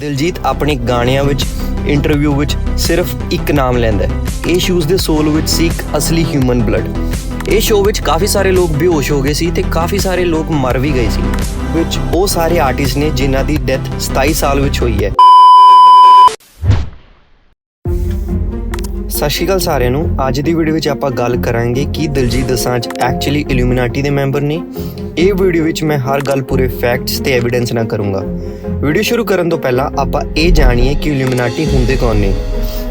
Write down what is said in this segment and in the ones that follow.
ਦਿਲਜੀਤ ਆਪਣੇ ਗਾਣਿਆਂ ਵਿੱਚ ਇੰਟਰਵਿਊ ਵਿੱਚ ਸਿਰਫ ਇੱਕ ਨਾਮ ਲੈਂਦਾ ਹੈ। ਇਹ ਸ਼ੂਜ਼ ਦੇ ਸੋਲ ਵਿੱਚ ਸੀ ਇੱਕ ਅਸਲੀ ਹਿਊਮਨ ਬਲੱਡ ਇਹ ਸ਼ੋਅ ਵਿੱਚ ਕਾਫੀ ਸਾਰੇ ਲੋਕ ਬੇਹੋਸ਼ ਹੋ ਗਏ ਸੀ ਤੇ ਕਾਫੀ ਸਾਰੇ ਲੋਕ ਮਰ ਵੀ ਗਏ ਸੀ। ਵਿੱਚ ਉਹ ਸਾਰੇ ਆਰਟਿਸਟ ਨੇ ਜਿਨ੍ਹਾਂ ਦੀ ਡੈਥ 27 ਸਾਲ ਵਿੱਚ ਹੋਈ ਹੈ। ਸਤਿ ਸ਼੍ਰੀ ਅਕਾਲ ਸਾਰਿਆਂ ਨੂੰ। ਅੱਜ ਦੀ ਵੀਡੀਓ ਵਿੱਚ ਆਪਾਂ ਗੱਲ ਕਰਾਂਗੇ ਕਿ ਦਿਲਜੀਤ ਦੋਸਾਂਝ ਐਕਚੁਅਲੀ ਇਲੂਮੀਨਾਟੀ ਦੇ ਮੈਂਬਰ ਨੇ। ਇਹ ਵੀਡੀਓ ਵਿੱਚ ਮੈਂ ਹਰ ਗੱਲ ਪੂਰੇ ਫੈਕਟਸ ਤੇ ਐਵੀਡੈਂਸ ਨਾਲ ਕਰੂੰਗਾ। ਵੀਡੀਓ ਸ਼ੁਰੂ ਕਰਨ ਤੋਂ ਪਹਿਲਾਂ ਆਪਾਂ ਇਹ ਜਾਣੀਏ ਕਿ ਇਲੂਮੀਨਾਟੀ ਹੁੰਦੇ ਕੌਣ ਨੇ।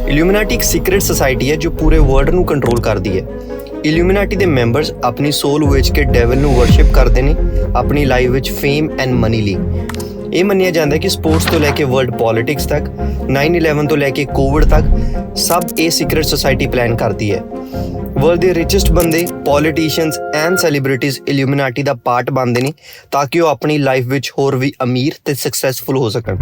ਇਲੂਮੀਨਾਟੀ ਇੱਕ ਸੀਕ੍ਰੀਟ ਸੁਸਾਇਟੀ ਹੈ ਜੋ ਪੂਰੇ ਵਰਲਡ ਨੂੰ ਕੰਟਰੋਲ ਕਰਦੀ ਹੈ। ਇਲੂਮੀਨਾਟੀ ਦੇ ਮੈਂਬਰਸ ਆਪਣੀ ਸੋਲ ਵੇਚ ਕੇ ਡੈਵਲ ਨੂੰ ਵਰਸ਼ਿਪ ਕਰਦੇ ਨੇ, ਆਪਣੀ ਲਾਈਫ ਵਿੱਚ ਫੇਮ ਐਂਡ ਮਨੀ ਲਈ। ਇਹ ਮੰਨਿਆ ਜਾਂਦਾ ਹੈ ਕਿ ਸਪੋਰਟਸ ਤੋਂ ਲੈ ਕੇ ਵਰਲਡ ਪੋਲਿਟਿਕਸ ਤੱਕ 9/11 ਤੋਂ ਲੈ ਕੇ ਕੋਵਿਡ ਤੱਕ, ਸਭ ਇਹ ਸੀਕ੍ਰੀਟ ਸੁਸਾਇਟੀ ਪਲਾਨ ਕਰਦੀ ਹੈ। ਵਰਲਡ ਦੇ ਰਿਚੈਸਟ ਬੰਦੇ ਪੋਲੀਟੀਸ਼ੀਅਨਸ ਐਂਡ ਸੈਲੀਬ੍ਰਿਟੀਜ਼ ਇਲੂਮੀਨਾਟੀ ਦਾ ਪਾਰਟ ਬਣਦੇ ਨੇ ਤਾਂ ਕਿ ਉਹ ਆਪਣੀ ਲਾਈਫ ਵਿੱਚ ਹੋਰ ਵੀ ਅਮੀਰ ਤੇ ਸਕਸੈਸਫੁਲ ਹੋ ਸਕਣ।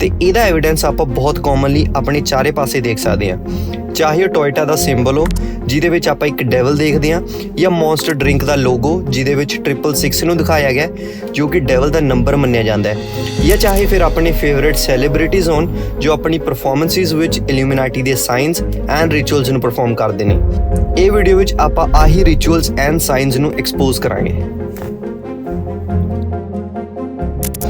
ਤੇ ਇਹਦਾ ਐਵੀਡੈਂਸ ਆਪਾਂ ਬਹੁਤ ਕਾਮਨਲੀ ਆਪਣੇ ਚਾਰੇ ਪਾਸੇ ਦੇਖ ਸਕਦੇ ਹਾਂ। ਚਾਹੇ ਉਹ ਟੋਇਟਾ ਦਾ ਸਿੰਬਲ ਹੋ, ਜਿਹਦੇ ਵਿੱਚ ਆਪਾਂ ਇੱਕ ਡੈਵਲ ਦੇਖਦੇ ਹਾਂ, ਜਾਂ ਮੌਨਸਟਰ ਡਰਿੰਕ ਦਾ ਲੋਗੋ, ਜਿਹਦੇ ਵਿੱਚ 666 ਨੂੰ ਦਿਖਾਇਆ ਗਿਆ ਜੋ ਕਿ ਡੈਵਲ ਦਾ ਨੰਬਰ ਮੰਨਿਆ ਜਾਂਦਾ ਹੈ। ਜਾਂ ਚਾਹੇ ਫਿਰ ਆਪਣੇ ਫੇਵਰਿਟ ਸੈਲੀਬ੍ਰਿਟੀਜ਼ ਹੋਣ, ਜੋ ਆਪਣੀ ਪਰਫਾਰਮੈਂਸਿਸ ਵਿੱਚ ਇਲੂਮੀਨਾਟੀ ਦੇ ਸਾਇੰਸ ਐਂਡ ਰਿਚੁਅਲਸ ਨੂੰ ਪਰਫਾਰਮ ਕਰਦੇ ਨੇ। ਇਹ ਵੀਡੀਓ ਵਿੱਚ ਆਪਾਂ ਆਹੀ ਰਿਚੁਅਲਸ ਐਂਡ ਸਾਇੰਸ ਨੂੰ ਐਕਸਪੋਜ਼ ਕਰਾਂਗੇ।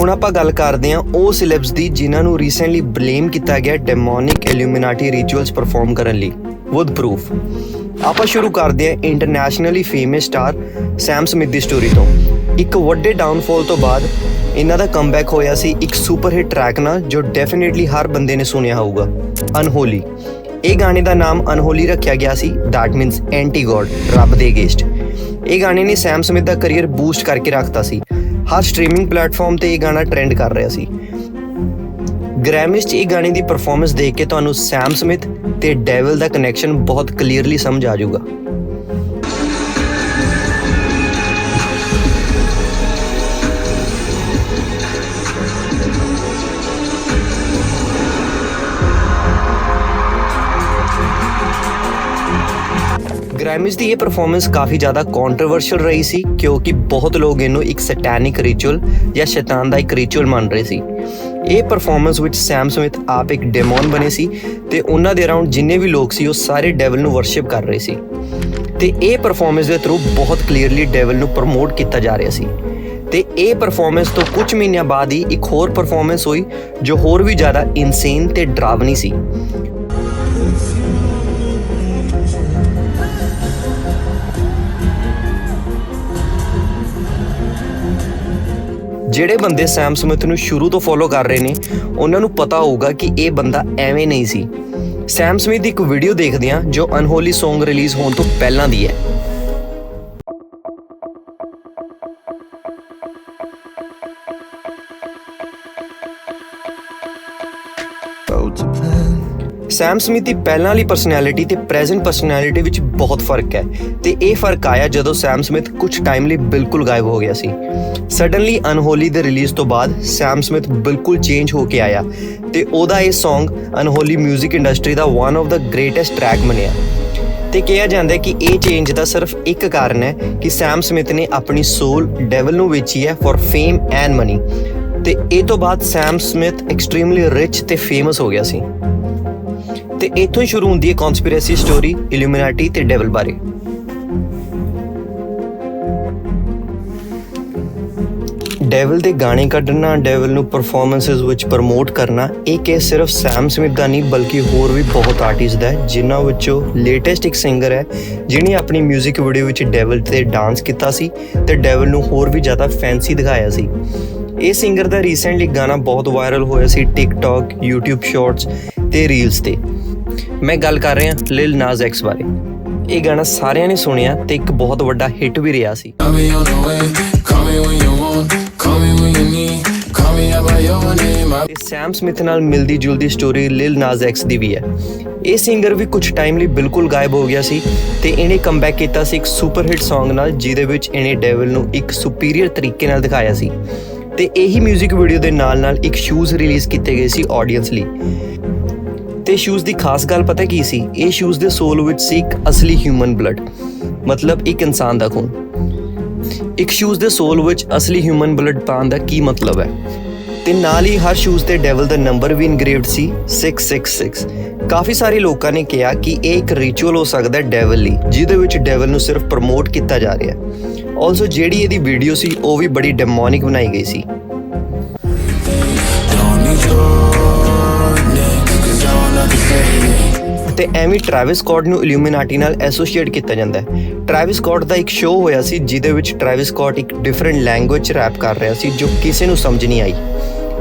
ਹੁਣ ਆਪਾਂ ਗੱਲ ਕਰਦੇ ਹਾਂ ਉਹ ਸਿਲੈਬਸ ਦੀ ਜਿਨ੍ਹਾਂ ਨੂੰ ਰੀਸੈਂਟਲੀ ਬਲੇਮ ਕੀਤਾ ਗਿਆ ਡੈਮੋਨਿਕ ਇਲੂਮੀਨਾਟੀ ਰਿਚੁਅਲਸ ਪਰਫਾਰਮ ਕਰਨ ਲਈ ਵਿਦ ਪ੍ਰੂਫ ਆਪਾਂ ਸ਼ੁਰੂ ਕਰਦੇ ਹਾਂ internationally famous star Sam Smith ਦੀ ਸਟੋਰੀ ਤੋਂ। ਇੱਕ ਵੱਡੇ ਡਾਊਨਫਾਲ ਤੋਂ ਬਾਅਦ ਇਹਨਾਂ ਦਾ ਕਮਬੈਕ ਹੋਇਆ ਸੀ ਇੱਕ ਸੁਪਰ ਹਿੱਟ ਟਰੈਕ ਨਾਲ, ਜੋ ਡੈਫੀਨਿਟਲੀ ਹਰ ਬੰਦੇ ਨੇ ਸੁਣਿਆ ਹੋਊਗਾ ਅਨਹੋਲੀ ਇਹ ਗਾਣੇ ਦਾ ਨਾਮ ਅਨਹੋਲੀ ਰੱਖਿਆ ਗਿਆ ਸੀ ਦੈਟ ਮੀਨਸ ਐਂਟੀ ਗੋਡ ਰੱਬ ਦੇ ਅਗੇਂਸਟ। ਇਹ ਗਾਣੇ ਨੇ ਸੈਮ ਸਮਿਥ ਦਾ ਕੈਰੀਅਰ ਬੂਸਟ ਕਰਕੇ ਰੱਖਤਾ ਸੀ। ਹਰ ਸਟ੍ਰੀਮਿੰਗ ਪਲੇਟਫਾਰਮ ਤੇ ਇਹ ਗਾਣਾ ਟ੍ਰੈਂਡ ਕਰ ਰਿਹਾ ਸੀ। ਗ੍ਰੈਮਿਸ 'ਚ ਇਹ ਗਾਣੇ ਦੀ ਪਰਫਾਰਮੈਂਸ ਦੇਖ ਕੇ ਤੁਹਾਨੂੰ ਸੈਮ ਸਮਿਥ ਤੇ ਡੈਵਲ ਦਾ ਕਨੈਕਸ਼ਨ ਬਹੁਤ ਕਲੀਅਰਲੀ ਸਮਝ ਆ ਜਾਊਗਾ। ਗ੍ਰੈਮਿਸ ਦੀ ਇਹ ਪਰਫਾਰਮੈਂਸ ਕਾਫੀ ਜ਼ਿਆਦਾ ਕੰਟਰੋਵਰਸ਼ੀਅਲ ਰਹੀ ਸੀ, ਕਿਉਂਕਿ ਬਹੁਤ ਲੋਕ ਇਹਨੂੰ ਇੱਕ ਸੈਟੈਨਿਕ ਰਿਚੁਅਲ ਜਾਂ ਸ਼ੈਤਾਨ ਦਾ ਇੱਕ ਰਿਚੁਅਲ ਮੰਨ ਰਹੇ ਸੀ। ਇਹ ਪਰਫਾਰਮੈਂਸ ਵਿੱਚ ਸੈਮ ਸਮਿਥ ਆਪ ਇੱਕ ਡੈਮਨ ਬਣੇ ਸੀ ਤੇ ਉਹਨਾਂ ਦੇ ਅਰਾਊਂਡ ਜਿੰਨੇ ਵੀ ਲੋਕ ਸੀ, ਉਹ ਸਾਰੇ ਡੈਵਲ ਨੂੰ ਵਰਸ਼ਿਪ ਕਰ ਰਹੇ ਸੀ। ਤੇ ਇਹ ਪਰਫਾਰਮੈਂਸ ਦੇ ਥਰੂ ਬਹੁਤ ਕਲੀਅਰਲੀ ਡੈਵਲ ਨੂੰ ਪ੍ਰਮੋਟ ਕੀਤਾ ਜਾ ਰਿਹਾ ਸੀ। ਤੇ ਇਹ ਪਰਫਾਰਮੈਂਸ ਤੋਂ ਕੁਝ ਮਹੀਨਿਆਂ ਬਾਅਦ ਹੀ ਇੱਕ ਹੋਰ ਪਰਫਾਰਮੈਂਸ ਹੋਈ, ਜੋ ਹੋਰ ਵੀ ਜ਼ਿਆਦਾ ਇਨਸੇਨ ਤੇ ਡਰਾਵਨੀ ਸੀ। ਜਿਹੜੇ ਬੰਦੇ ਸੈਮ ਸਮਿਥ ਨੂੰ ਸ਼ੁਰੂ ਤੋਂ ਫੋਲੋ ਕਰ ਰਹੇ ਨੇ, ਉਹਨਾਂ ਨੂੰ ਪਤਾ ਹੋਊਗਾ ਕਿ ਇਹ ਬੰਦਾ ਐਵੇਂ ਨਹੀਂ ਸੀ। ਸੈਮ ਸਮਿਥ ਦੀ ਇੱਕ ਵੀਡੀਓ ਦੇਖਦੇ ਹਾਂ, ਜੋ ਅਨਹੋਲੀ Song ਰਿਲੀਜ਼ ਹੋਣ ਤੋਂ ਪਹਿਲਾਂ ਦੀ ਹੈ। ਸੈਮ ਸਮਿਥ ਦੀ ਪਹਿਲਾਂ ਵਾਲੀ ਪਰਸਨੈਲਿਟੀ ਤੇ ਪ੍ਰੈਜ਼ੈਂਟ ਪਰਸਨੈਲਿਟੀ ਵਿੱਚ ਬਹੁਤ ਫ਼ਰਕ ਹੈ। ਤੇ ਇਹ ਫ਼ਰਕ ਆਇਆ ਜਦੋਂ ਸੈਮ ਸਮਿਥ ਕੁਝ ਟਾਈਮ ਲਈ ਬਿਲਕੁਲ ਗਾਇਬ ਹੋ ਗਿਆ ਸੀ। ਸਡਨਲੀ ਅਨਹੋਲੀ ਦੇ ਰਿਲੀਜ਼ ਤੋਂ ਬਾਅਦ ਸੈਮ ਸਮਿਥ ਬਿਲਕੁਲ ਚੇਂਜ ਹੋ ਕੇ ਆਇਆ। ਤੇ ਉਹਦਾ ਇਹ Song unholy 뮤직 industry the one of the greatest track ਬਣਿਆ। ਤੇ ਕਿਹਾ ਜਾਂਦਾ ਹੈ ਕਿ ਇਹ ਚੇਂਜ ਦਾ ਸਿਰਫ ਇੱਕ ਕਾਰਨ ਹੈ ਕਿ ਸੈਮ ਸਮਿਥ ਨੇ ਆਪਣੀ ਸੋਲ ਡੈਵਲ ਨੂੰ ਵੇਚੀ ਹੈ ਫॉर ਫੇਮ ਐਂਡ ਮਨੀ ਤੇ ਇਹ ਤੋਂ ਬਾਅਦ ਸੈਮ ਸਮਿਥ ਐਕਸਟ੍ਰੀਮਲੀ ਰਿਚ ਤੇ ਫੇਮਸ ਹੋ ਗਿਆ ਸੀ। ਤੇ ਇੱਥੋਂ ਹੀ ਸ਼ੁਰੂ ਹੁੰਦੀ ਹੈ ਕਨਸਪੀਰੇਸੀ ਸਟੋਰੀ ਇਲੂਮੀਨਾਟੀ ਤੇ ਡੈਵਲ ਬਾਰੇ। ਡੈਵਲ ਦੇ ਗਾਣੇ ਕੱਢਣਾ ਡੈਵਲ ਨੂੰ ਪਰਫਾਰਮੈਂਸਸ ਵਿੱਚ ਪ੍ਰਮੋਟ ਕਰਨਾ, ਇਹ ਕਿ ਸਿਰਫ ਸੈਮ ਸਮਿਥ ਦਾ ਨਹੀਂ, ਬਲਕਿ ਹੋਰ ਵੀ ਬਹੁਤ ਆਰਟਿਸਟ ਦਾ ਜਿਨ੍ਹਾਂ ਵਿੱਚੋਂ ਲੇਟੈਸਟ ਇੱਕ ਸਿੰਗਰ ਹੈ, ਜਿਹਨੇ ਆਪਣੀ 뮤직 ਵੀਡੀਓ ਵਿੱਚ ਡੈਵਲ ਤੇ ਡਾਂਸ ਕੀਤਾ ਸੀ ਤੇ ਡੈਵਲ ਨੂੰ ਹੋਰ ਵੀ ਜ਼ਿਆਦਾ ਫੈਂਸੀ ਦਿਖਾਇਆ ਸੀ। ਇਹ ਸਿੰਗਰ ਦਾ ਰੀਸੈਂਟਲੀ ਗਾਣਾ ਬਹੁਤ ਵਾਇਰਲ ਹੋਇਆ ਸੀ ਟਿਕਟੌਕ YouTube ਸ਼ਾਰਟਸ ਤੇ ਰੀਲਸ ਤੇ। ਮੈਂ ਗੱਲ ਕਰ ਰਿਹਾ ਲਿਲ ਨਾਜ਼ ਐਕਸ ਬਾਰੇ। ਇਹ ਗਾਣਾ ਸਾਰਿਆਂ ਨੇ ਸੁਣਿਆ ਤੇ ਇੱਕ ਬਹੁਤ ਵੱਡਾ ਹਿੱਟ ਵੀ ਰਿਹਾ ਸੀ। ਸੈਮ ਸਮਿਥ ਨਾਲ ਮਿਲਦੀ ਜੁਲਦੀ ਸਟੋਰੀ ਲਿਲ ਨਾਜ਼ ਐਕਸ ਦੀ ਵੀ ਹੈ। ਇਹ ਸਿੰਗਰ ਵੀ ਕੁਝ ਟਾਈਮ ਲਈ ਬਿਲਕੁਲ ਗਾਇਬ ਹੋ ਗਿਆ ਸੀ ਤੇ ਇਹਨੇ ਕਮਬੈਕ ਕੀਤਾ ਸੀ ਇੱਕ ਸੁਪਰ ਹਿੱਟ Song ਨਾਲ ਜਿਹਦੇ ਵਿੱਚ ਇਹਨੇ ਡੈਵਲ ਨੂੰ ਇੱਕ ਸੁਪੀਰੀਅਰ ਤਰੀਕੇ ਨਾਲ ਦਿਖਾਇਆ ਸੀ। ਤੇ ਇਹੀ 뮤직 ਵੀਡੀਓ ਦੇ ਨਾਲ ਨਾਲ ਇੱਕ ਸ਼ੂਜ਼ ਰਿਲੀਜ਼ ਕੀਤੇ ਗਏ ਸੀ ਆਡੀਅנס ਲਈ। ਇਹ ਸ਼ੂਜ਼ ਦੀ ਖਾਸ ਗੱਲ ਪਤਾ ਕੀ ਸੀ? ਇਹ ਸ਼ੂਜ਼ ਦੇ ਸੋਲ ਵਿੱਚ ਸੀ ਇੱਕ ਅਸਲੀ ਹਿਊਮਨ ਬਲੱਡ ਮਤਲਬ ਇੱਕ ਇਨਸਾਨ ਦਾ ਖੂਨ। ਇੱਕ ਸ਼ੂਜ਼ ਦੇ ਸੋਲ ਵਿੱਚ ਅਸਲੀ ਹਿਊਮਨ ਬਲੱਡ ਪਾਉਣ ਦਾ ਕੀ ਮਤਲਬ ਹੈ? ਤੇ ਨਾਲ ਹੀ ਹਰ ਸ਼ੂਜ਼ ਤੇ ਡੈਵਲ ਦਾ ਨੰਬਰ ਵੀ ਇਨਗ੍ਰੇਵਡ ਸੀ 666 ਕਾਫੀ ਸਾਰੇ ਲੋਕਾਂ ਨੇ ਕਿਹਾ ਕਿ ਇਹ ਇੱਕ ਰਿਚੁਅਲ ਹੋ ਸਕਦਾ ਹੈ ਡੈਵਲ ਲਈ, ਜਿਹਦੇ ਵਿੱਚ ਡੈਵਲ ਨੂੰ ਸਿਰਫ ਪ੍ਰਮੋਟ ਕੀਤਾ ਜਾ ਰਿਹਾ ਹੈ। ਆਲਸੋ ਜਿਹੜੀ ਇਹਦੀ ਵੀਡੀਓ ਸੀ, ਉਹ ਵੀ ਬੜੀ ਡੈਮੋਨਿਕ ਬਣਾਈ ਗਈ ਸੀ। ਤੇ ਐਵੇਂ ਟ੍ਰੈਵਿਸ ਸਕੌਟ ਨੂੰ ਇਲੂਮੀਨਾਟੀ ਨਾਲ ਐਸੋਸੀਏਟ ਕੀਤਾ ਜਾਂਦਾ ਹੈ। ਟ੍ਰੈਵਿਸ ਸਕੌਟ ਦਾ ਇੱਕ ਸ਼ੋਅ ਹੋਇਆ ਸੀ, ਜਿਹਦੇ ਵਿੱਚ ਟ੍ਰੈਵਿਸ ਸਕੌਟ ਇੱਕ ਡਿਫਰੈਂਟ ਲੈਂਗੁਏਜ 'ਚ ਰੈਪ ਕਰ ਰਿਹਾ ਸੀ, ਜੋ ਕਿਸੇ ਨੂੰ ਸਮਝ ਨਹੀਂ ਆਈ।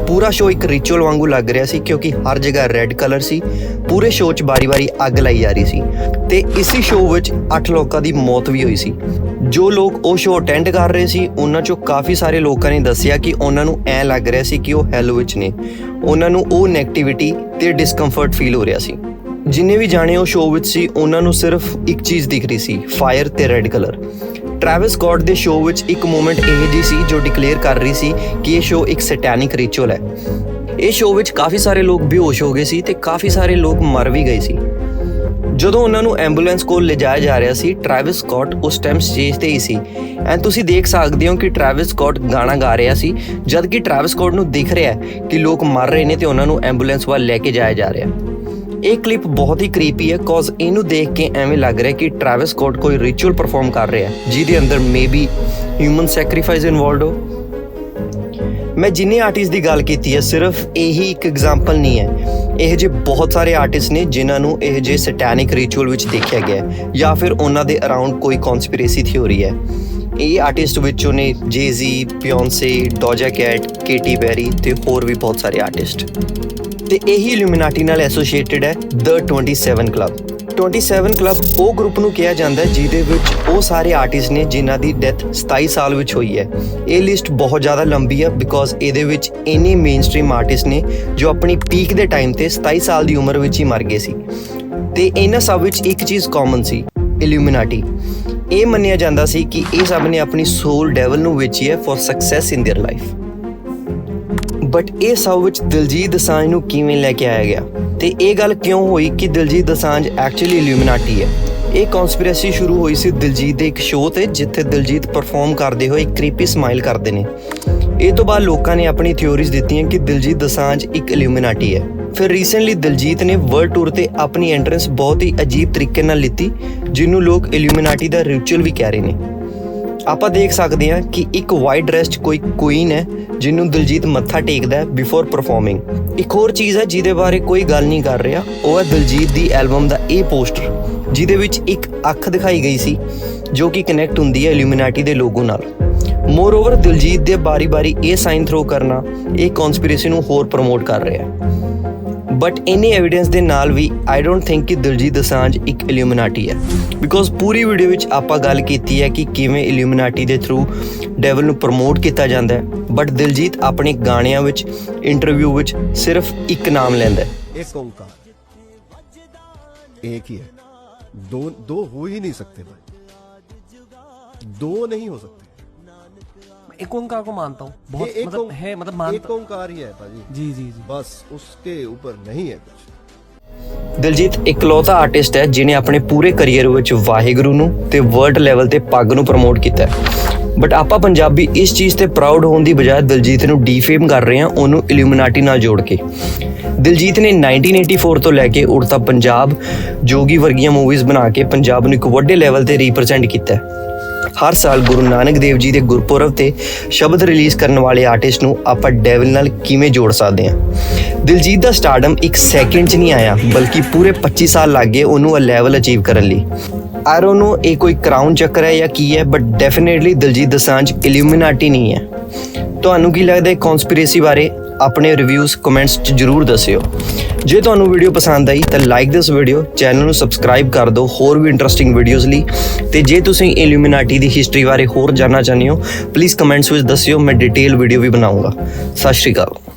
ਪੂਰਾ ਸ਼ੋਅ ਇੱਕ ਰਿਚੁਅਲ ਵਾਂਗੂ ਲੱਗ ਰਿਹਾ ਸੀ, ਕਿਉਂਕਿ ਹਰ ਜਗ੍ਹਾ ਰੈੱਡ ਕਲਰ ਸੀ। ਪੂਰੇ ਸ਼ੋਅ 'ਚ ਬਾਰੀ-ਬਾਰੀ ਅੱਗ ਲਾਈ ਜਾ ਰਹੀ ਸੀ। ਤੇ ਇਸੇ ਸ਼ੋਅ ਵਿੱਚ 8 ਲੋਕਾਂ ਦੀ ਮੌਤ ਵੀ ਹੋਈ ਸੀ। ਜੋ ਲੋਕ ਉਹ ਸ਼ੋਅ ਅਟੈਂਡ ਕਰ ਰਹੇ ਸੀ, ਉਹਨਾਂ 'ਚੋਂ ਕਾਫੀ ਸਾਰੇ ਲੋਕਾਂ ਨੇ ਦੱਸਿਆ ਕਿ ਉਹਨਾਂ ਨੂੰ ਐ ਲੱਗ ਰਿਹਾ ਸੀ ਕਿ ਉਹ ਹੈਲੋ ਵਿੱਚ ਨੇ। ਉਹਨਾਂ ਨੂੰ ਉਹ ਨੈਗੇਟਿਵਿਟੀ ਤੇ ਡਿਸਕੰਫਰਟ ਫੀਲ ਹੋ ਰਿਹਾ ਸੀ। ਜਿੰਨੇ ਵੀ ਜਾਣੇ ਉਹ ਸ਼ੋਅ ਵਿੱਚ ਸੀ, ਉਹਨਾਂ ਨੂੰ ਸਿਰਫ ਇੱਕ ਚੀਜ਼ ਦਿਖ ਰਹੀ ਸੀ ਫਾਇਰ ਤੇ ਰੈੱਡ ਕਲਰ ਟ੍ਰੈਵਿਸ ਸਕੌਟ ਦੇ ਸ਼ੋਅ ਵਿੱਚ ਇੱਕ ਮੂਮੈਂਟ ਇਹ ਜੀ ਸੀ ਜੋ ਡਿਕਲੇਅਰ ਕਰ ਰਹੀ ਸੀ ਕਿ ਇਹ ਸ਼ੋਅ ਇੱਕ ਸੈਟੈਨਿਕ ਰਿਚੁਅਲ ਹੈ। ਇਹ ਸ਼ੋਅ ਵਿੱਚ ਕਾਫੀ ਸਾਰੇ ਲੋਕ ਬੇਹੋਸ਼ ਹੋ ਗਏ ਸੀ ਤੇ ਕਾਫੀ ਸਾਰੇ ਲੋਕ ਮਰ ਵੀ ਗਏ ਸੀ। ਜਦੋਂ ਉਹਨਾਂ ਨੂੰ ਐਂਬੂਲੈਂਸ ਕੋਲ ਲਿਜਾਇਆ ਜਾ ਰਿਹਾ ਸੀ ਟ੍ਰੈਵਿਸ ਸਕੌਟ ਉਸ ਟਾਈਮ ਸਟੇਜ ਤੇ ਹੀ ਸੀ। ਐਂਡ ਤੁਸੀਂ ਦੇਖ ਸਕਦੇ ਹੋ ਕਿ ਟ੍ਰੈਵਿਸ ਸਕੌਟ ਗਾਣਾ ਗਾ ਰਿਹਾ ਸੀ ਜਦ ਕਿ ਟ੍ਰੈਵਿਸ ਸਕੌਟ ਨੂੰ ਦਿਖ ਰਿਹਾ ਹੈ ਕਿ ਲੋਕ ਮਰ ਰਹੇ ਨੇ ਤੇ ਉਹਨਾਂ ਨੂੰ ਐਂਬੂਲੈਂਸ ਵੱਲ ਲੈ ਕੇ ਜਾਇਆ ਜਾ ਰਿਹਾ ਇਹ ਕਲਿੱਪ ਬਹੁਤ ਹੀ ਕ੍ਰੀਪੀ ਹੈ ਕੋਜ਼ ਇਹਨੂੰ ਦੇਖ ਕੇ ਐਵੇਂ ਲੱਗ ਰਿਹਾ ਕਿ ਟ੍ਰੈਵਿਸ ਸਕੌਟ ਕੋਈ ਰਿਚੁਅਲ ਪਰਫਾਰਮ ਕਰ ਰਿਹਾ ਹੈ, ਜਿਹਦੇ ਅੰਦਰ ਮੇਬੀ ਹਿਊਮਨ ਸੈਕਰੀਫਾਈਸ ਇਨਵੋਲਡ ਹੋ। ਮੈਂ ਜਿੰਨੇ ਆਰਟਿਸਟ ਦੀ ਗੱਲ ਕੀਤੀ ਹੈ, ਸਿਰਫ ਇਹੀ ਇੱਕ ਐਗਜ਼ਾਮਪਲ ਨਹੀਂ ਹੈ। ਇਹ ਜਿਹੇ ਬਹੁਤ ਸਾਰੇ ਆਰਟਿਸਟ ਨੇ ਜਿਨ੍ਹਾਂ ਨੂੰ ਇਹ ਜੇ ਸੈਟੈਨਿਕ ਰਿਚੁਅਲ ਵਿੱਚ ਦੇਖਿਆ ਗਿਆ ਹੈ, ਜਾਂ ਫਿਰ ਉਹਨਾਂ ਦੇ ਅਰਾਊਂਡ ਕੋਈ ਕਨਸਪੀਰੇਸੀ ਥਿਉਰੀ ਹੈ। ਇਹ ਆਰਟਿਸਟ ਵਿੱਚੋਂ ਨੇ ਜੇਜ਼ੀ ਪਿਓਨਸੇ ਡੋਜਾ ਕੈਟ ਕੇਟੀ ਬੈਰੀ ਤੇ ਹੋਰ ਵੀ ਬਹੁਤ ਸਾਰੇ ਆਰਟਿਸਟ ਤੇ ਇਹੀ ਇਲੂਮੀਨਾਟੀ ਨਾਲ ਐਸੋਸੀਏਟਿਡ ਹੈ ਦ 27 ਕਲੱਬ 27 ਕਲੱਬ ਉਹ ਗਰੁੱਪ ਨੂੰ ਕਿਹਾ ਜਾਂਦਾ ਹੈ ਜਿਹਦੇ ਵਿੱਚ ਉਹ ਸਾਰੇ ਆਰਟਿਸਟ ਨੇ ਜਿਨ੍ਹਾਂ ਦੀ ਡੈਥ 27 ਸਾਲ ਵਿੱਚ ਹੋਈ ਹੈ। ਇਹ ਲਿਸਟ ਬਹੁਤ ਜ਼ਿਆਦਾ ਲੰਬੀ ਹੈ ਬਿਕੋਜ਼ ਇਹਦੇ ਵਿੱਚ ਇੰਨੇ ਮੇਨਸਟ੍ਰੀਮ ਆਰਟਿਸਟ ਨੇ ਜੋ ਆਪਣੀ ਪੀਕ ਦੇ ਟਾਈਮ ਤੇ 27 ਸਾਲ ਦੀ ਉਮਰ ਵਿੱਚ ਹੀ ਮਰ ਗਏ ਸੀ। ਤੇ ਇਹਨਾਂ ਸਭ ਵਿੱਚ ਇੱਕ ਚੀਜ਼ ਕਾਮਨ ਸੀ ਇਲੂਮੀਨਾਟੀ ਇਹ ਮੰਨਿਆ ਜਾਂਦਾ ਸੀ ਕਿ ਇਹ ਸਭ ਨੇ ਆਪਣੀ ਸੋਲ ਡੈਵਲ ਨੂੰ ਵੇਚੀ ਹੈ for success in their life but ਇਹ ਸਭ ਵਿੱਚ ਦਿਲਜੀਤ ਦਸਾਂਝ ਨੂੰ ਕਿਵੇਂ ਲੈ ਕੇ ਆਇਆ ਗਿਆ? ਤੇ ਇਹ ਗੱਲ ਕਿਉਂ ਹੋਈ ਕਿ ਦਿਲਜੀਤ ਦਸਾਂਝ ਐਕਚੁਅਲੀ ਇਲੂਮੀਨਾਟੀ ਹੈ? ਇਹ ਕਨਸਪੀਰੇਸੀ ਸ਼ੁਰੂ ਹੋਈ ਸੀ ਦਿਲਜੀਤ ਦੇ ਇੱਕ ਸ਼ੋਅ ਤੇ, ਜਿੱਥੇ ਦਿਲਜੀਤ ਪਰਫਾਰਮ ਕਰਦੇ ਹੋਏ ਕ੍ਰੀਪੀ ਸਮਾਈਲ ਕਰਦੇ ਨੇ। ਇਹ ਤੋਂ ਬਾਅਦ ਲੋਕਾਂ ਨੇ ਆਪਣੀ ਥਿਉਰੀਜ਼ ਦਿੱਤੀਆਂ ਕਿ ਦਿਲਜੀਤ ਦਸਾਂਝ ਇੱਕ ਇਲੂਮੀਨਾਟੀ ਹੈ। ਫਿਰ ਰੀਸੈਂਟਲੀ ਦਿਲਜੀਤ ਨੇ ਵਰਲਡ ਟੂਰ ਤੇ ਆਪਣੀ ਐਂਟਰੈਂਸ ਬਹੁਤ ਹੀ ਅਜੀਬ ਤਰੀਕੇ ਨਾਲ ਲਿੱਤੀ, ਜਿਹਨੂੰ ਲੋਕ ਇਲੂਮੀਨਾਟੀ ਦਾ ਰਿਚੁਅਲ ਵੀ ਕਹਿ ਰਹੇ ਨੇ। ਆਪਾਂ ਦੇਖ ਸਕਦੇ ਹਾਂ ਕਿ ਇੱਕ ਵਾਈਟ ਡਰੈਸ 'ਚ ਕੋਈ ਕੁਈਨ ਹੈ, ਜਿਹਨੂੰ ਦਿਲਜੀਤ ਮੱਥਾ ਟੇਕਦਾ ਹੈ ਬਿਫੋਰ ਪਰਫਾਰਮਿੰਗ ਇੱਕ ਹੋਰ ਚੀਜ਼ ਹੈ ਜਿਹਦੇ ਬਾਰੇ ਕੋਈ ਗੱਲ ਨਹੀਂ ਕਰ ਰਿਹਾ, ਉਹ ਹੈ ਦਿਲਜੀਤ ਦੀ ਐਲਬਮ ਦਾ ਇਹ ਪੋਸਟਰ ਜਿਹਦੇ ਵਿੱਚ ਇੱਕ ਅੱਖ ਦਿਖਾਈ ਗਈ ਸੀ, ਜੋ ਕਿ ਕਨੈਕਟ ਹੁੰਦੀ ਹੈ ਇਲੂਮੀਨਾਟੀ ਦੇ ਲੋਗੋ ਨਾਲ। ਮੋਰ ਓਵਰ ਦਿਲਜੀਤ ਦੇ ਬਾਰੀ-ਬਾਰੀ ਇਹ ਸਾਈਨ ਥਰੋ ਕਰਨਾ, ਇਹ ਕਨਸਪੀਰੇਸੀ ਨੂੰ ਹੋਰ ਪ੍ਰਮੋਟ ਕਰ ਰਿਹਾ ਹੈ। ਬਟ ਇਨੀ ਐਵੀਡੈਂਸ ਦੇ ਨਾਲ ਵੀ ਆਈ ਡੋਨਟ ਥਿੰਕ ਕਿ ਦਿਲਜੀਤ ਦਸਾਂਜ ਇੱਕ ਇਲੂਮਿਨਾਟੀ ਹੈ। ਬਿਕੋਜ਼ ਪੂਰੀ ਵੀਡੀਓ ਵਿੱਚ ਆਪਾਂ ਗੱਲ ਕੀਤੀ ਹੈ ਕਿ ਕਿਵੇਂ ਇਲੂਮਿਨਾਟੀ ਦੇ ਥਰੂ ਡੈਵਲ ਨੂੰ ਪ੍ਰਮੋਟ ਕੀਤਾ ਜਾਂਦਾ ਹੈ। ਬਟ ਦਿਲਜੀਤ ਆਪਣੇ ਗਾਣਿਆਂ ਵਿੱਚ ਇੰਟਰਵਿਊ ਵਿੱਚ ਸਿਰਫ ਇੱਕ ਨਾਮ ਲੈਂਦਾ ਹੈ। ਇੱਕ ਓੰਕਾਰ ਇੱਕ ਹੀ ਹੈ। ਦੋ ਦੋ ਹੋ ਹੀ ਨਹੀਂ ਸਕਦੇ ਭਾਈ। ਦੋ ਨਹੀਂ ਹੋ ਸਕਦੇ। एक ओंकार को मानता हूँ बहुत ये एक मतलब ओं- है मतलब एक मानता ओंकार ही है भाजी जी जी जी बस उसके ऊपर नहीं है कुछ ਦਿਲਜੀਤ ਇਕਲੌਤਾ ਆਰਟਿਸਟ ਹੈ ਜਿਨੇ ਆਪਣੇ ਪੂਰੇ ਕੈਰੀਅਰ ਵਿੱਚ ਵਾਹਿਗੁਰੂ ਨੂੰ ਤੇ ਵਰਲਡ ਲੈਵਲ ਤੇ ਪੱਗ ਨੂੰ ਪ੍ਰਮੋਟ ਕੀਤਾ ਹੈ ਬਟ ਆਪਾਂ ਪੰਜਾਬੀ ਇਸ ਚੀਜ਼ ਤੇ ਪ੍ਰਾਊਡ ਹੋਣ ਦੀ ਬਜਾਏ ਦਿਲਜੀਤ ਨੂੰ ਡੀਫੇਮ ਕਰ ਰਹੇ ਹਾਂ ਉਹਨੂੰ ਇਲੂਮੀਨਾਟੀ ਨਾਲ ਜੋੜ ਕੇ ਦਿਲਜੀਤ ਨੇ 1984 ਤੋਂ ਲੈ ਕੇ ਉੜਤਾ ਪੰਜਾਬ ਜੋਗੀ ਵਰਗੀਆਂ ਮੂਵੀਜ਼ ਬਣਾ ਕੇ ਪੰਜਾਬ ਨੂੰ ਇੱਕ ਵੱਡੇ ਲੈਵਲ ਤੇ ਰਿਪਰੈਜ਼ੈਂਟ ਕੀਤਾ ਹੈ ਹਰ ਸਾਲ ਗੁਰੂ ਨਾਨਕ ਦੇਵ ਜੀ ਦੇ ਗੁਰਪੁਰਬ ਤੇ ਸ਼ਬਦ ਰਿਲੀਜ਼ ਕਰਨ ਵਾਲੇ ਆਰਟਿਸਟ ਨੂੰ ਆਪਾਂ ਡੈਵਲ ਨਾਲ ਕਿਵੇਂ ਜੋੜ ਸਕਦੇ ਹਾਂ? ਦਿਲਜੀਤ ਦਾ ਸਟਾਰਡਮ ਇੱਕ ਸੈਕਿੰਡ 'ਚ ਨਹੀਂ ਆਇਆ, ਬਲਕਿ ਪੂਰੇ 25 ਸਾਲ ਲੱਗੇ ਉਹਨੂੰ ਇਹ ਲੈਵਲ ਅਚੀਵ ਕਰਨ ਲਈ। ਆਈ ਡੋਨਟ ਨੋ ਇਹ ਕੋਈ ਕਰਾਊਨ ਚੱਕਰ ਹੈ ਜਾਂ ਕੀ ਹੈ but definitely Diljit Dosanjh Illuminati ਨਹੀਂ ਹੈ। ਤੁਹਾਨੂੰ ਕੀ ਲੱਗਦਾ ਹੈ ਕਨਸਪੀਰੇਸੀ ਬਾਰੇ? ਆਪਣੇ ਰਿਵਿਊਜ਼ ਕਮੈਂਟਸ 'ਚ ਜਰੂਰ ਦੱਸਿਓ। ਜੇ ਤੁਹਾਨੂੰ ਵੀਡੀਓ ਪਸੰਦ ਆਈ ਤਾਂ ਲਾਈਕ ਦਿਸ ਵੀਡੀਓ ਚੈਨਲ ਨੂੰ ਸਬਸਕ੍ਰਾਈਬ ਕਰ ਦਿਓ, ਹੋਰ ਵੀ ਇੰਟਰਸਟਿੰਗ ਵੀਡੀਓਜ਼ ਲਈ। ਤੇ ਜੇ ਤੁਸੀਂ ਇਲੂਮੀਨਾਟੀ ਦੀ ਹਿਸਟਰੀ ਬਾਰੇ ਹੋਰ ਜਾਣਨਾ ਚਾਹੁੰਦੇ ਹੋ ਪਲੀਜ਼ ਕਮੈਂਟਸ ਵਿੱਚ ਦੱਸਿਓ, ਮੈਂ ਡਿਟੇਲ ਵੀਡੀਓ ਵੀ ਬਣਾਉਂਗਾ। ਸਤਿ ਸ਼੍ਰੀ ਅਕਾਲ।